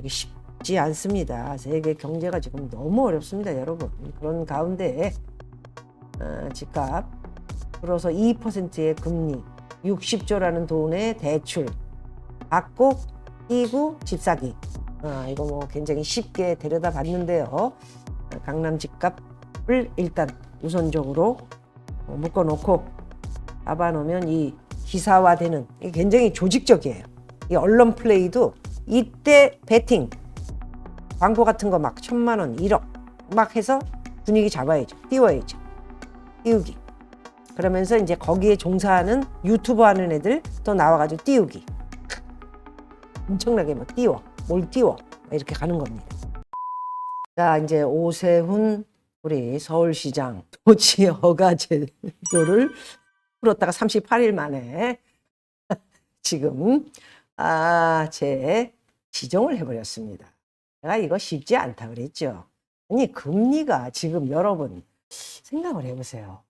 그렇게 쉽지 않습니다. 세계 경제가 지금 너무 어렵습니다, 여러분. 그런 가운데 어, 집값 플러서 2%의 금리, 60조라는 돈의 대출 받고 끼고 집 사기. 아, 이거 뭐 굉장히 쉽게 데려다 봤는데요. 강남 집값을 일단 우선적으로 어, 묶어놓고 잡아놓으면 이 기사화되는 이게 굉장히 조직적이에요. 이 언론 플레이도 이때 베팅 광고 같은 거 막 천만 원, 1억 막 해서 분위기 잡아야죠. 띄워야죠. 띄우기. 그러면서 이제 거기에 종사하는 유튜버 하는 애들 또 나와가지고 띄우기. 엄청나게 뭐 띄워. 뭘 띄워. 이렇게 가는 겁니다. 자, 이제 오세훈 우리 서울시장 도치 허가 제도를 풀었다가 38일 만에 지금 아, 제 지정을 해버렸습니다. 제가 이거 쉽지 않다 그랬죠. 아니 금리가 지금 여러분 생각을 해보세요.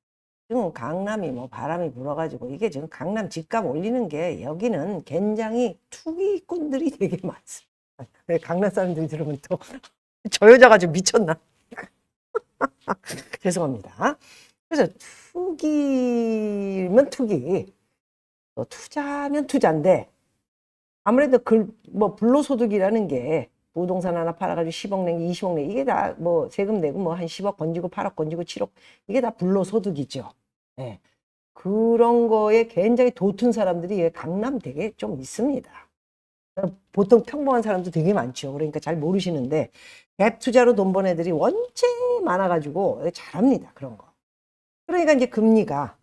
지금 강남이 뭐 바람이 불어가지고 이게 지금 강남 집값 올리는 게 여기는 굉장히 투기꾼들이 되게 많습니다. 왜 강남 사람들이 들으면 또 저 여자가 좀 미쳤나? 죄송합니다. 그래서 투기면 투기, 또 투자면 투자인데 아무래도 그뭐 불로소득이라는 게 부동산 하나 팔아가지고 10억 내, 20억 내 이게 다 뭐 세금 내고 뭐 한 10억 건지고 8억 건지고 7억 이게 다 불로소득이죠. 예. 그런 거에 굉장히 도튼 사람들이 예, 강남 되게 좀 있습니다. 보통 평범한 사람도 되게 많죠. 그러니까 잘 모르시는데 갭 투자로 돈 번 애들이 원체 많아가지고 잘합니다. 그런 거. 그러니까 이제 금리가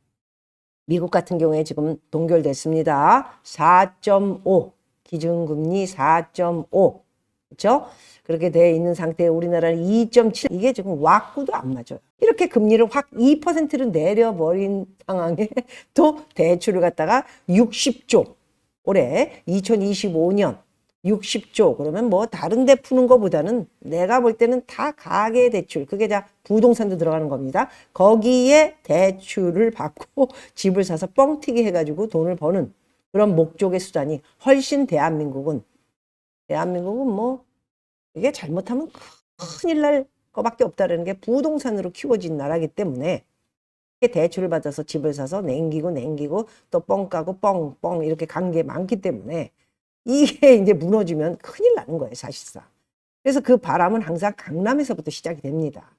미국 같은 경우에 지금 동결됐습니다. 4.5 기준금리 4.5 그렇죠? 그렇게 돼 있는 상태에 우리나라는 2.7 이게 지금 왁구도 안 맞아요. 이렇게 금리를 확 2%를 내려버린 상황에 또 대출을 갖다가 60조 올해 2025년 60조 그러면 뭐 다른 데 푸는 것보다는 내가 볼 때는 다 가계 대출 그게 다 부동산도 들어가는 겁니다. 거기에 대출을 받고 집을 사서 뻥튀기 해가지고 돈을 버는 그런 목적의 수단이 훨씬 대한민국은 대한민국은 뭐 이게 잘못하면 큰일 날 거밖에 없다라는 게 부동산으로 키워진 나라기 때문에 대출을 받아서 집을 사서 냉기고 냉기고 또 뻥 까고 뻥뻥 이렇게 간 게 많기 때문에 이게 이제 무너지면 큰일 나는 거예요 사실상. 그래서 그 바람은 항상 강남에서부터 시작이 됩니다.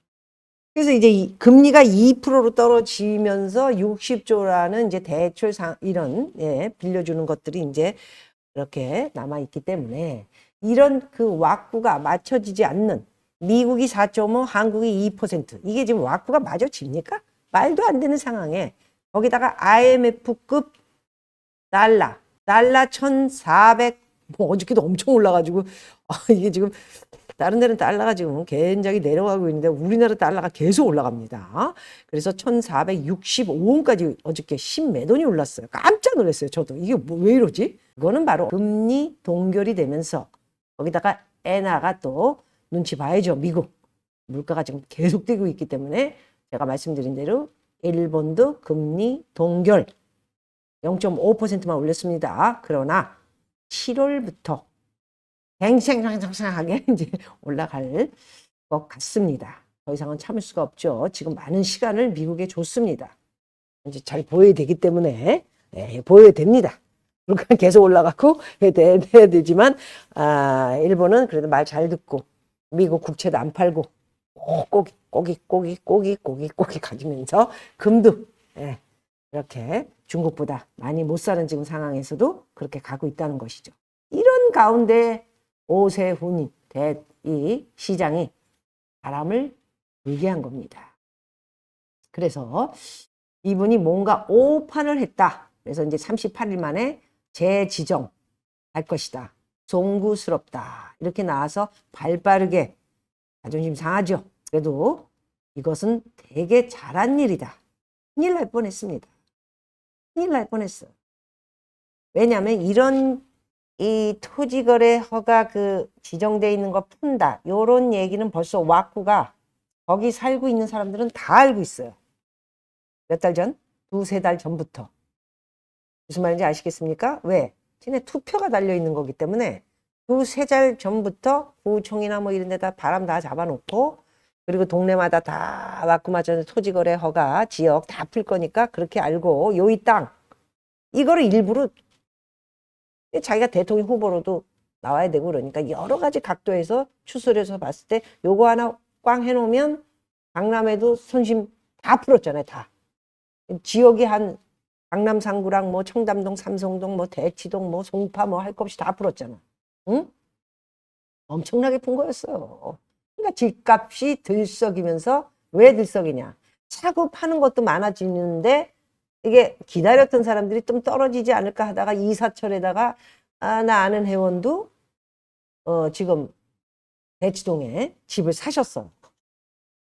그래서 이제 이 금리가 2%로 떨어지면서 60조라는 이제 대출 상 이런 예, 빌려주는 것들이 이제 이렇게 남아 있기 때문에 이런 그 왁구가 맞춰지지 않는 미국이 4.5, 한국이 2% 이게 지금 왁구가 맞아집니까? 말도 안 되는 상황에 거기다가 IMF급 달러 달러 1,400 뭐 어저께도 엄청 올라가지고 아, 이게 지금 다른 데는 달러가 지금 굉장히 내려가고 있는데 우리나라 달러가 계속 올라갑니다. 그래서 1,465원까지 어저께 십몇 원이 올랐어요. 깜짝 놀랐어요. 저도 이게 뭐 왜 이러지? 이거는 바로 금리 동결이 되면서 거기다가 엔화가 또 눈치 봐야죠. 미국 물가가 지금 계속 뛰고 있기 때문에 제가 말씀드린 대로 일본도 금리 동결 0.5%만 올렸습니다. 그러나 7월부터 갱생생생하게 이제 올라갈 것 같습니다. 더 이상은 참을 수가 없죠. 지금 많은 시간을 미국에 줬습니다. 이제 잘 보여야 되기 때문에 예, 보여야 됩니다. 물가 계속 올라가고 해야, 돼, 해야 되지만 아, 일본은 그래도 말 잘 듣고 미국 국채도 안 팔고 꼬기 가지면서 금도 예, 이렇게 중국보다 많이 못 사는 지금 상황에서도 그렇게 가고 있다는 것이죠. 이런 가운데 오세훈 대 이 시장이 바람을 불게 한 겁니다. 그래서 이분이 뭔가 오판을 했다. 그래서 이제 38일 만에 재지정 할 것이다. 송구스럽다. 이렇게 나와서 발 빠르게 자존심 상하죠. 그래도 이것은 되게 잘한 일이다. 큰일 날 뻔했습니다. 큰일 날 뻔했어. 왜냐하면 이런 이 토지거래 허가 그 지정돼 있는 거 푼다. 요런 얘기는 벌써 왁구가 거기 살고 있는 사람들은 다 알고 있어요. 몇 달 전? 두세 달 전부터. 무슨 말인지 아시겠습니까? 왜? 쟤네 투표가 달려 있는 거기 때문에 두세 달 전부터 구청이나 뭐 이런 데다 바람 다 잡아놓고 그리고 동네마다 다 와꾸마전 토지거래 허가 지역 다 풀 거니까 그렇게 알고 요이 땅. 이거를 일부러 자기가 대통령 후보로도 나와야 되고 그러니까 여러 가지 각도에서 추설해서 봤을 때 요거 하나 꽝 해놓으면 강남에도 손심 다 풀었잖아요 다. 지역이 한 강남 상구랑 뭐 청담동 삼성동 뭐 대치동 뭐 송파 뭐 할 것 없이 다 풀었잖아. 응? 엄청나게 푼 거였어요 그러니까 집값이 들썩이면서 왜 들썩이냐 사고 파는 것도 많아지는데 이게 기다렸던 사람들이 좀 떨어지지 않을까 하다가 이사철에다가 아, 나 아는 회원도 어, 지금 대치동에 집을 사셨어.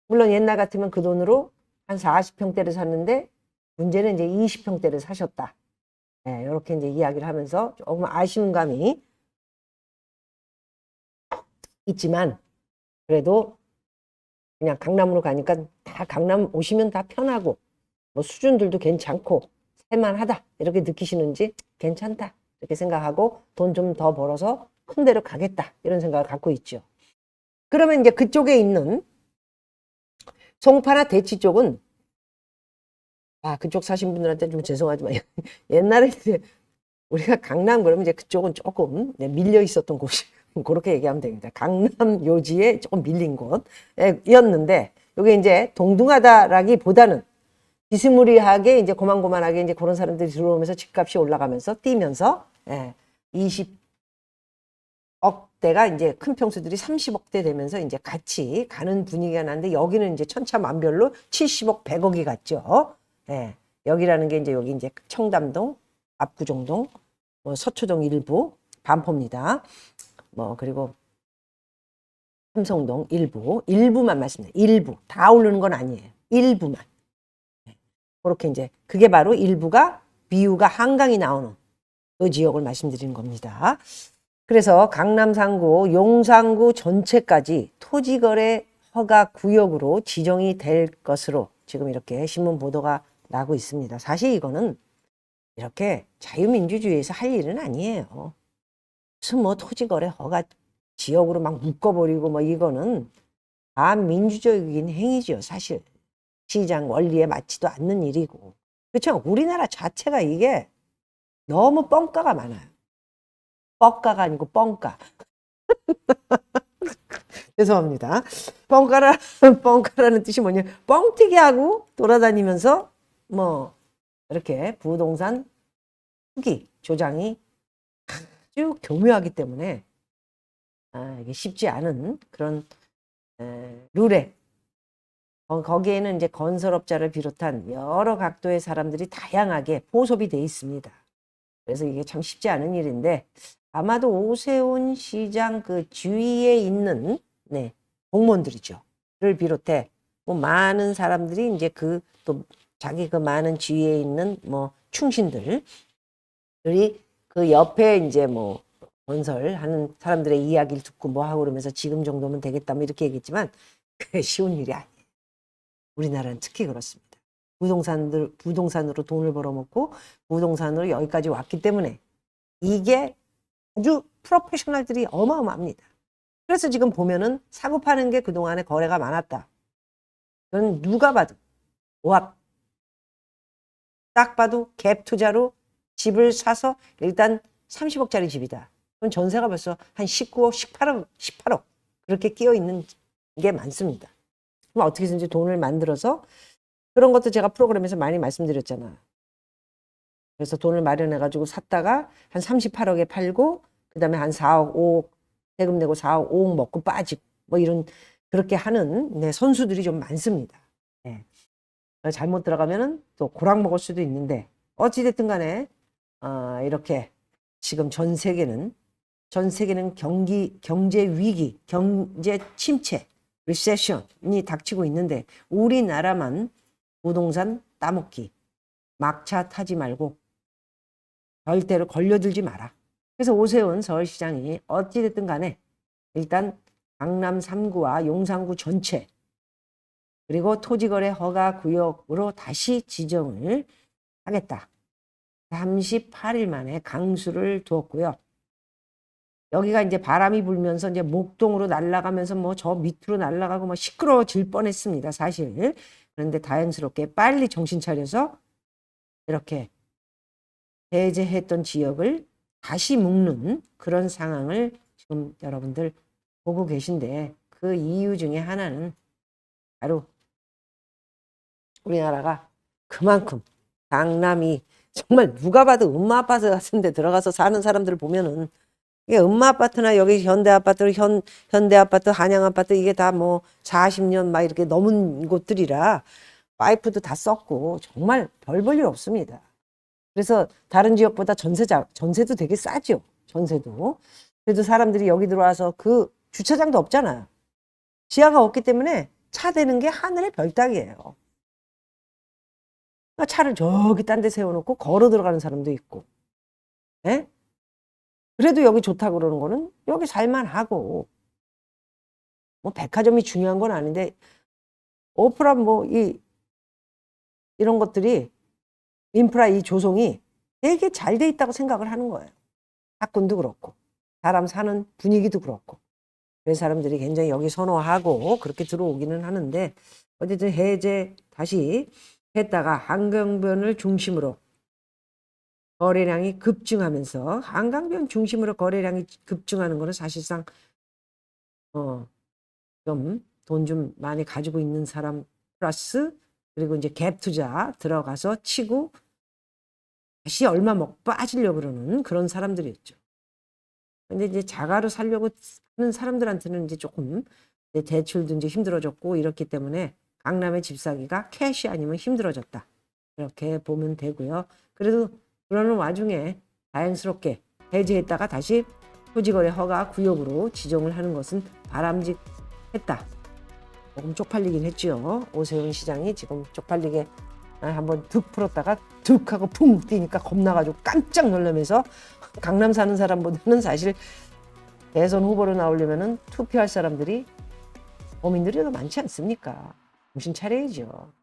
물론 옛날 같으면 그 돈으로 한 40평대를 샀는데 문제는 이제 20평대를 사셨다. 네, 이렇게 이제 이야기를 하면서 조금 아쉬운 감이 있지만 그래도 그냥 강남으로 가니까 다 강남 오시면 다 편하고 뭐 수준들도 괜찮고 살만하다 이렇게 느끼시는지 괜찮다 이렇게 생각하고 돈 좀 더 벌어서 큰 데로 가겠다 이런 생각을 갖고 있죠. 그러면 이제 그쪽에 있는 송파나 대치 쪽은 아 그쪽 사신 분들한테 좀 죄송하지만 옛날에 이제 우리가 강남 그러면 이제 그쪽은 조금 네, 밀려 있었던 곳이 그렇게 얘기하면 됩니다. 강남 요지에 조금 밀린 곳이었는데 이게 이제 동등하다라기보다는 비스무리하게 이제 고만고만하게 이제 그런 사람들이 들어오면서 집값이 올라가면서 뛰면서 예, 20억대가 이제 큰 평수들이 30억대 되면서 이제 같이 가는 분위기가 나는데 여기는 이제 천차만별로 70억, 100억이 갔죠. 예, 여기라는 게 이제 여기 이제 청담동, 압구정동, 뭐 서초동 일부, 반포입니다. 뭐 그리고 삼성동 일부, 일부만 말씀드려요. 일부 다 오르는 건 아니에요. 일부만. 그렇게 이제 그게 바로 일부가 비유가 한강이 나오는 그 지역을 말씀드리는 겁니다. 그래서 강남 상구, 용산구 전체까지 토지 거래 허가 구역으로 지정이 될 것으로 지금 이렇게 신문 보도가 나고 있습니다. 사실 이거는 이렇게 자유민주주의에서 할 일은 아니에요. 뭐 토지거래 허가 지역으로 막 묶어버리고 뭐 이거는 반민주적인 행위죠, 사실. 시장 원리에 맞지도 않는 일이고. 그렇죠? 우리나라 자체가 이게 너무 뻥까가 많아요. 뻥까가 아니고 뻥까. 죄송합니다. 뻥까라, 뻥까라는 뜻이 뭐냐. 뻥튀기 하고 돌아다니면서 뭐 이렇게 부동산 투기, 조장이 아주 교묘하기 때문에 아, 이게 쉽지 않은 그런 에, 룰에 어, 거기에는 이제 건설업자를 비롯한 여러 각도의 사람들이 다양하게 포섭이 돼 있습니다. 그래서 이게 참 쉽지 않은 일인데 아마도 오세훈 시장 그 주위에 있는 네, 공무원들이죠. 를 비롯해 뭐 많은 사람들이 이제 그 또 자기 그 많은 주위에 있는 뭐 충신들이 그 옆에 이제 뭐 건설하는 사람들의 이야기를 듣고 뭐 하고 그러면서 지금 정도면 되겠다 뭐 이렇게 얘기했지만 그게 쉬운 일이 아니에요. 우리나라는 특히 그렇습니다. 부동산들 부동산으로 돈을 벌어먹고 부동산으로 여기까지 왔기 때문에 이게 아주 프로페셔널들이 어마어마합니다. 그래서 지금 보면은 사고 파는 게 그동안에 거래가 많았다. 그건 누가 봐도 오합. 딱 봐도 갭 투자로 집을 사서 일단 30억짜리 집이다. 그럼 전세가 벌써 한 19억, 18억, 18억 그렇게 끼어 있는 게 많습니다. 그럼 어떻게 해서든지 돈을 만들어서 그런 것도 제가 프로그램에서 많이 말씀드렸잖아. 그래서 돈을 마련해 가지고 샀다가 한 38억에 팔고 그 다음에 한 4억, 5억 세금 내고 4억, 5억 먹고 빠지고 뭐 이런 그렇게 하는 네, 선수들이 좀 많습니다. 네. 잘못 들어가면은 또 고락 먹을 수도 있는데 어찌 됐든 간에 어, 이렇게 지금 전 세계는 전 세계는 경기 경제 위기, 경제 침체 리세션이 닥치고 있는데 우리나라만 부동산 따먹기 막차 타지 말고 절대로 걸려들지 마라. 그래서 오세훈 서울시장이 어찌됐든 간에 일단 강남 3구와 용산구 전체 그리고 토지거래 허가 구역으로 다시 지정을 하겠다. 38일 만에 강수를 두었고요. 여기가 이제 바람이 불면서 이제 목동으로 날아가면서 뭐 저 밑으로 날아가고 뭐 시끄러워질 뻔했습니다. 사실. 그런데 다행스럽게 빨리 정신 차려서 이렇게 배제했던 지역을 다시 묶는 그런 상황을 지금 여러분들 보고 계신데 그 이유 중에 하나는 바로 우리나라가 그만큼 강남이 정말 누가 봐도 음마 아파트 같은 데 들어가서 사는 사람들 보면은 이게 음마 아파트나 여기 현대 아파트, 현, 현대 아파트, 한양 아파트 이게 다 뭐 40년 막 이렇게 넘은 곳들이라 파이프도 다 썼고 정말 별 볼 일 없습니다. 그래서 다른 지역보다 전세 자, 전세도 되게 싸죠. 전세도. 그래도 사람들이 여기 들어와서 그 주차장도 없잖아요. 지하가 없기 때문에 차 대는 게 하늘의 별따기예요. 그러니까 차를 저기 딴 데 세워놓고 걸어 들어가는 사람도 있고. 예? 그래도 여기 좋다고 그러는 거는 여기 살만하고. 뭐 백화점이 중요한 건 아닌데 오프라 뭐 이 이런 것들이 인프라 이 조성이 되게 잘 돼 있다고 생각을 하는 거예요. 학군도 그렇고 사람 사는 분위기도 그렇고 그래서 사람들이 굉장히 여기 선호하고 그렇게 들어오기는 하는데 어쨌든 해제 다시 했다가 한강변을 중심으로 거래량이 급증하면서 한강변 중심으로 거래량이 급증하는 거는 사실상 어 좀 돈 좀 많이 가지고 있는 사람 플러스 그리고 이제 갭 투자 들어가서 치고 다시 얼마 먹 빠지려고 그러는 그런 사람들이었죠. 근데 이제 자가로 살려고 하는 사람들한테는 이제 조금 대출도 이제 힘들어졌고 이렇기 때문에 강남의 집 사기가 캐시 아니면 힘들어졌다. 이렇게 보면 되고요. 그래도 그러는 와중에 다행스럽게 해제했다가 다시 토지거래 허가 구역으로 지정을 하는 것은 바람직했다. 조금 쪽팔리긴 했죠. 오세훈 시장이 지금 쪽팔리게 한번 득 풀었다가 득 하고 풍 뛰니까 겁나가지고 깜짝 놀라면서 강남 사는 사람보다는 사실 대선 후보로 나오려면은 투표할 사람들이 어민들이 더 많지 않습니까? 정신 차려야죠.